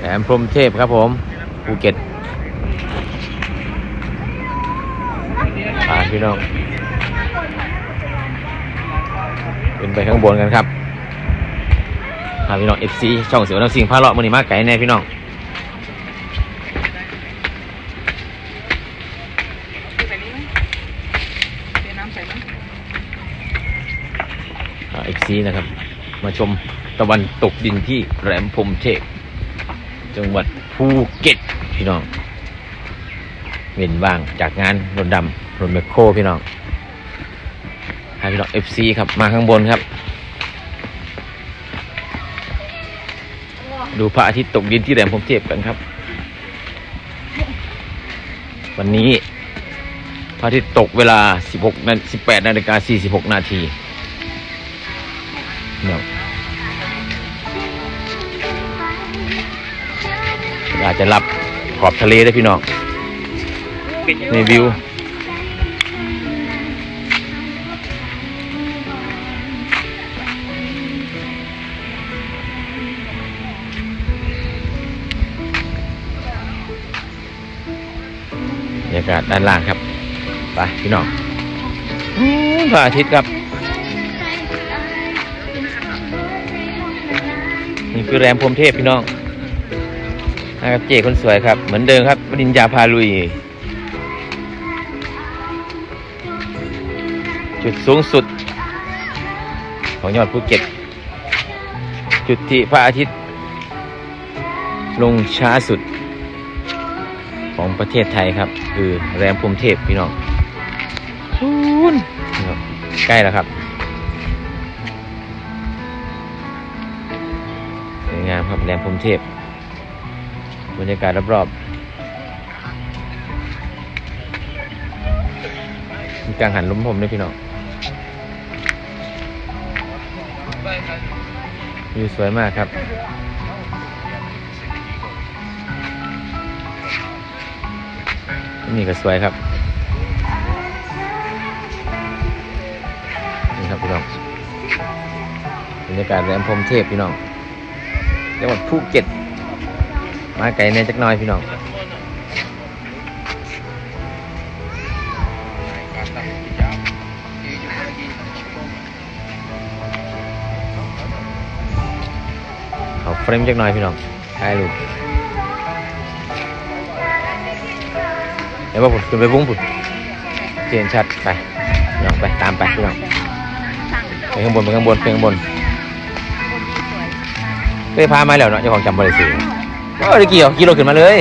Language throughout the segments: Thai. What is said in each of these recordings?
แหลมพรมเทพครับผมภูเก็ตพาพี่น้องขึ้นไปข้างบนกันครับพาพี่น้อง FC ช่องเสียวน้ำสิงพาเลาะมันนี่มากไก่แน่พี่น้องเอฟซีนะครับ มาชม ตะวันตกดินที่แหลมพรมเทพจังหวัดภูเก็ตพี่น้องเว้นว่างจากงานรถดำรถแมคโครพี่น้องให้พี่น้องเอฟซีครับมาข้างบนครับ ดูพระอาทิตย์ตกดินที่แหลมพรมเทพกันครับ วันนี้พระอาทิตย์ตกเวลา 16นา18นาฬิกา46 นาทีเนาะ อาจจะรับขอบทะเลได้พี่น้องในวิวบรรยากาศด้านล่างครับ ไปพี่น้องพระอาทิตย์ครับ นี่คือแรมพรมเทพพี่น้อง นะครับเจคนสวยครับ เหมือนเดิมครับวรินยาพาลุย จุดสูงสุด ของยอดภูเก็ต จุดที่พระอาทิตย์ ลงช้าสุด ของประเทศไทยครับ คือแรมพรหมเทพพี่น้องนู่นนะครับใกล้แล้วครับสวยงามครับแหลมพรหมเทพ บรรยากาศรอบๆมีกลางหันล้มผมด้วยพี่น้องวิวสวยมากครับนี่ก็สวยครับนี่ครับพี่น้องบรรยากาศแหลมพรมเทพพี่น้องจังหวัดภูเก็ต มาไกลแน่จักน้อยพี่น้องเขาเฟรมจักน้อยพี่น้องถ่ายรูปเดี๋ยวว่าผมขึ้นไปบุ้งผมเจนชัดไปพี่น้องไปตามไปพี่น้องไปข้างบนไปข้างบนไปข้างบนเคยพามาแล้วเนาะเจ้าของจำบริสุทธิ์ ก็ได้กี่กิโลขึ้นมาเลย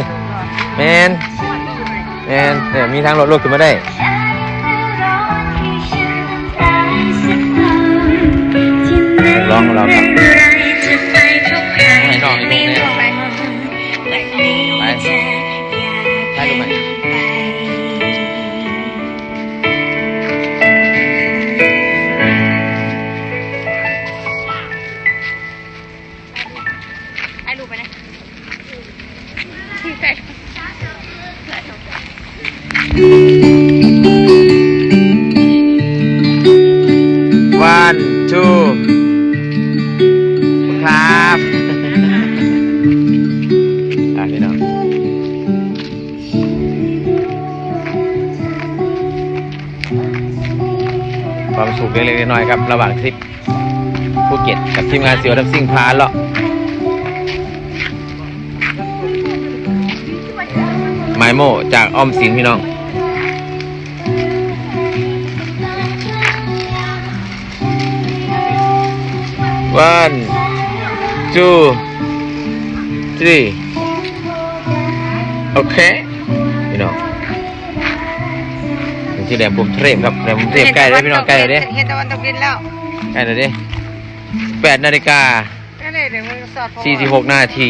แมนแมนเนี่ยมีทางรถรถขึ้นมาได้ ร้องของเราครับให้น้องให้ตรงนี้ไปใช่ดูไหม วันทูครับอะพี่น้องความสุขเล็กๆน้อยๆครับ ระหว่างทริปภูเก็ตกับทีมงานเสือดับซิ่งพาเลาะไมโมจากอ้อมสินพี่น้อง one two three โอเคพี่น้องถึงที่แหลมพรหมเทพครับแหลมพรหมเทพใกล้แล้วพี่น้องใกล้แล้วเด้เห็นตะวันตกดินแล้วใกล้แล้วเด้แปดนาฬิกานั่นเลยเดี๋ยวมันสอดพอสี่สิบหกนาที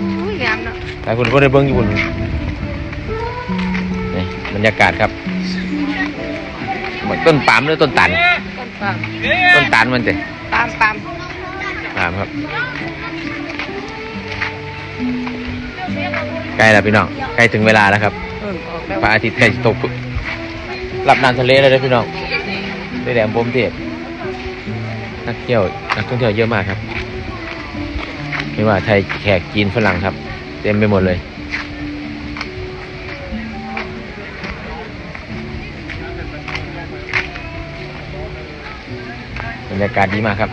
อุ้ยงามเนาะหลายคนก็ได้เบิ้งอยู่บนนี่บรรยากาศครับเหมือนต้นปาล์มหรือต้นตัน ต้นปาล์มต้นตันมันจะปาล์มปาล์มปาล์มครับใกล้แล้วพี่น้องใกล้ถึงเวลาแล้วครับเออออกแล้วพระอาทิตย์ใกล้จะตกรับน้ำทะเลเลยนะพี่น้องได้แหลมพรหมเทพนักเที่ยวนักท่องเที่ยวเยอะมากครับ ไม่ว่าไทยแขกจีนฝรั่งครับ เต็มไปหมดเลย รรยากาศดีมากครับ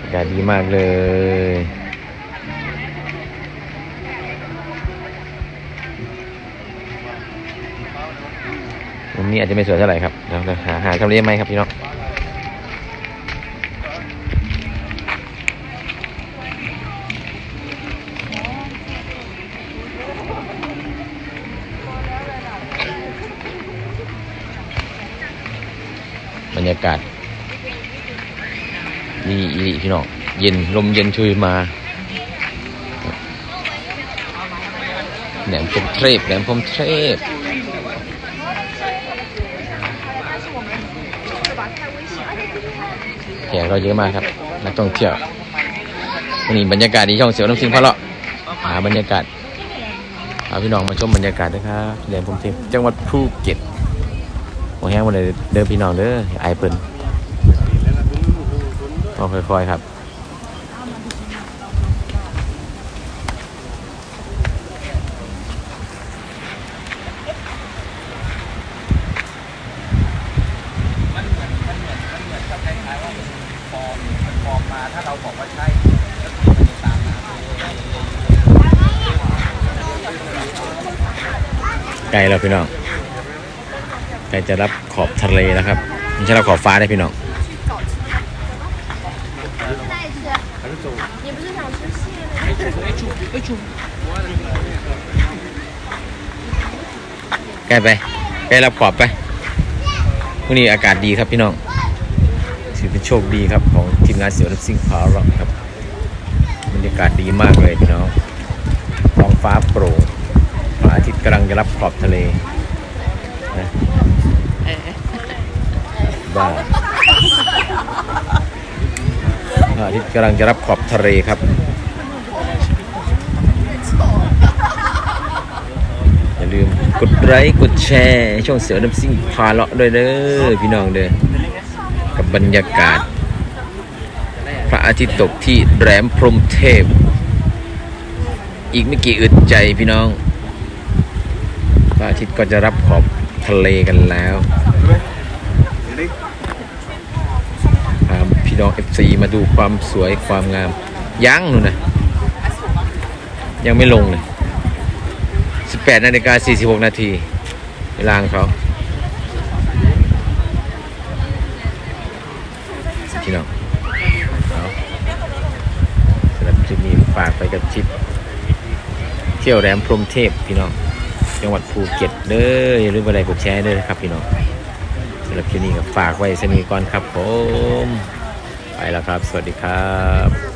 บรรยากาศดีมากเลยมุมนี้อาจจะไม่สวยเท่าไหร่ครับเดี๋ยวเราหาหาทำเลไหมครับพี่น้อง บรรยากาศดีอีหลีพี่น้องเย็นลมเย็นชุยมาแหลมพรมเทพแหลมพรมเทพแขกเราเยอะมากครับนักท่องเที่ยววันนี้บรรยากาศดีช่องเสียวน้ำสิงพะเลาะหาบรรยากาศพาพี่น้องมาชมบรรยากาศด้วยครับแหลมพรมเทพจังหวัดภูเก็ต โอ้แห้งหมดเลยเดินพี่น้องเด้อไอเปิ้นเอาค่อยๆครับไกลแล้วพี่น้อง กลจะรับขอบทะเลแล้วครับไม่ใช่รับขอบฟ้าได้พี่น้องใกล้ไปใกล้รับขอบไปวันนี้อากาศดีครับพี่น้องถือเป็นโชคดีครับของทีมงานเสือรับซิ่งพาร์ครับบรรยากาศดีมากเลยพี่น้องท้องฟ้าโปร่งพระอาทิตย์กำลังจะรับขอบทะเลนะ บ้าอาทิตย์กำลังจะรับขอบทะเลครับอย่าลืมกดไลค์กดแชร์ช่องเสือน้ำซิ่งพาเลาะด้วยเด้อพี่น้องเด้อกับบรรยากาศ พระอาทิตย์ตกที่แหลมพรมเทพ อีกไม่กี่อึดใจพี่น้องพระอาทิตย์ก็จะรับขอบทะเลกันแล้ว พาพี่น้อง FC มาดูความสวยความงาม ยังนู่นนะยังไม่ลงเลย 18นาฬิกา46 นาที เวลาของเขาพี่น้องสำหรับคลิปนี้ฝากไปกับชิปเที่ยวแรมพรหมเทพพี่น้อง จังหวัดภูเก็ตเด้ออย่าลืมอะไรกดแชร์ด้วยนะครับพี่น้องำหรับคลิปนี้ก็ฝากไว้สนีก่อนครับผม ไปแล้วครับ สวัสดีครับ